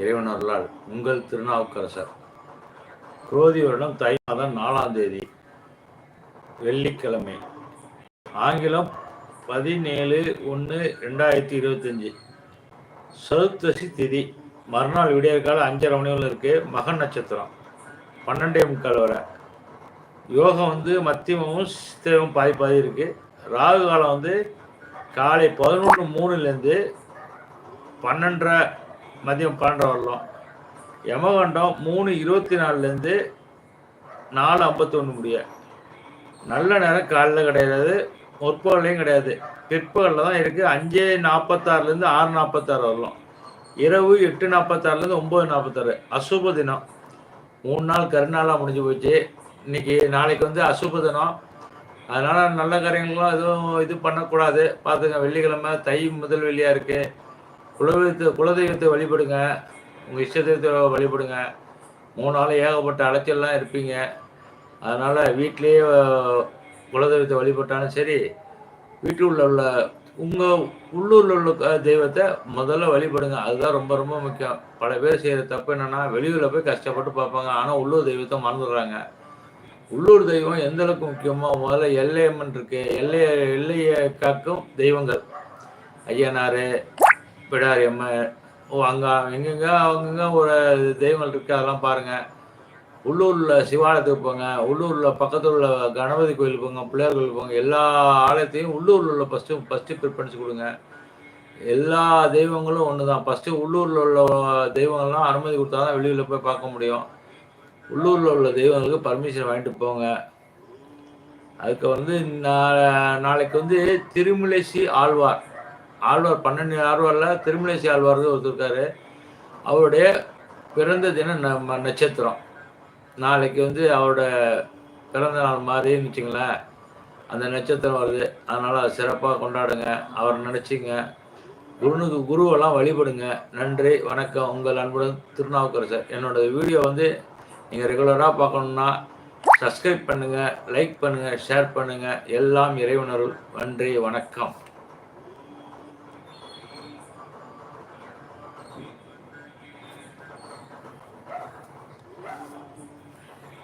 இறைவனர்களால் உங்கள் திருநாவுக்கரசர். குரோதி வருடம் தை மாதம் நாலாம் தேதி வெள்ளிக்கிழமை. ஆங்கிலம் பதினேழு ஒன்று ரெண்டாயிரத்தி இருபத்தஞ்சி. சதுர்த்தசி திதி மறுநாள் விடியற்கால அஞ்சரை மணி வரை இருக்கு மகன் நட்சத்திரம். பன்னெண்டே முக்கால் வரை. யோகம் வந்து மத்தியமும் சித்திரமும் பாதி பாதி இருக்கு. ராகு காலம் வந்து காலை பதினொன்று மூணுலேருந்து பன்னெண்டரை மதியம் பன்னெண்டு வரலாம். யமகண்டம் மூணு இருபத்தி நாலுலேருந்து நாலு ஐம்பத்தொன்று முடிய. நல்ல நேரம் காலைல கிடையாது முற்பகல்லையும் கிடையாது. பிற்பகலில் தான் இருக்குது அஞ்சு நாற்பத்தாறுலேருந்து ஆறு நாற்பத்தாறு வரலாம். இரவு எட்டு நாற்பத்தாறுலேருந்து ஒம்பது நாற்பத்தாறு அசுப தினம். மூணு நாள் கருநாளாக முடிஞ்சு போச்சு. இன்னைக்கு நாளைக்கு வந்து அசுப தினம். அதனால் நல்ல காரியங்களும் எதுவும் இது பண்ணக்கூடாது. பார்த்துங்க வெள்ளிக்கிழமை தை முதல் வெள்ளியாக இருக்குது குலதெய்வத்தை குலதெய்வத்தை வழிபடுங்க. உங்கள் இஷ்ட தெய்வத்தை வழிபடுங்க. மூணு நாள் ஏகப்பட்ட அலைச்சல்லாம் இருப்பீங்க. அதனால் வீட்டிலேயே குலதெய்வத்தை வழிபட்டாலும் சரி வீட்டில் உள்ள உள்ள உங்கள் உள்ளூரில் உள்ள க- தெய்வத்தை முதல்ல வழிபடுங்க. அதுதான் ரொம்ப ரொம்ப முக்கியம். பல பேர் செய்கிற தப்பு என்னென்னா வெளியூரில் போய் கஷ்டப்பட்டு பார்ப்பாங்க. ஆனால் உள்ளூர் தெய்வத்தை மறந்துடுறாங்க. உள்ளூர் தெய்வம் எந்த அளவுக்கு முக்கியமோ முதல்ல எல்லையம்மன் இருக்கு. எல்லைய எல்லையை காக்கும் தெய்வங்கள். ஐயனார் பிடாரி அம்மா. ஓ அங்கே எங்கெங்க அவங்கங்க ஒரு தெய்வங்கள் இருக்கு அதெல்லாம் பாருங்க. உள்ளூரில் சிவாலயத்துக்கு போங்க உள்ளூரில் பக்கத்தில் உள்ள கணபதி கோயிலுக்கு போங்க பிள்ளையார் கோயிலுக்கு போங்க எல்லா ஆலயத்தையும் உள்ளூரில் உள்ள ஃபஸ்ட்டு ஃபஸ்ட்டு ப்ரிஃபரன்ஸ் கொடுங்க. எல்லா தெய்வங்களும் ஒன்று தான் ஃபஸ்ட்டு உள்ளூரில் உள்ள தெய்வங்கள்லாம் அனுமதி கொடுத்தா தான் வெளியில் போய் பார்க்க முடியும். உள்ளூரில் உள்ள தெய்வங்களுக்கு பர்மிஷன் வாங்கிட்டு போங்க. அதுக்கு வந்து நாளைக்கு வந்து திருமலைசி ஆழ்வார். ஆழ்வார் பன்னெண்டு ஆழ்வாரில் திருமலேசி ஆழ்வார் ஒருத்தர் இருக்காரு அவருடைய பிறந்த தினம் ந- நட்சத்திரம். நாளைக்கு வந்து அவரோட பிறந்த நாள் மாதிரின்னு வச்சுங்களேன் அந்த நட்சத்திரம் வருது. அதனால் அதை சிறப்பாக கொண்டாடுங்க. அவர் நினச்சிங்க. குருனுக்கு குருவெல்லாம் வழிபடுங்க. நன்றி வணக்கம். உங்கள் அன்புடன் திருநாவுக்கரசர். என்னோட வீடியோ வந்து நீங்கள் ரெகுலராக பார்க்கணுன்னா சப்ஸ்கிரைப் பண்ணுங்கள் லைக் பண்ணுங்கள் ஷேர் பண்ணுங்கள் எல்லாம் இறைவனருள். நன்றி வணக்கம்.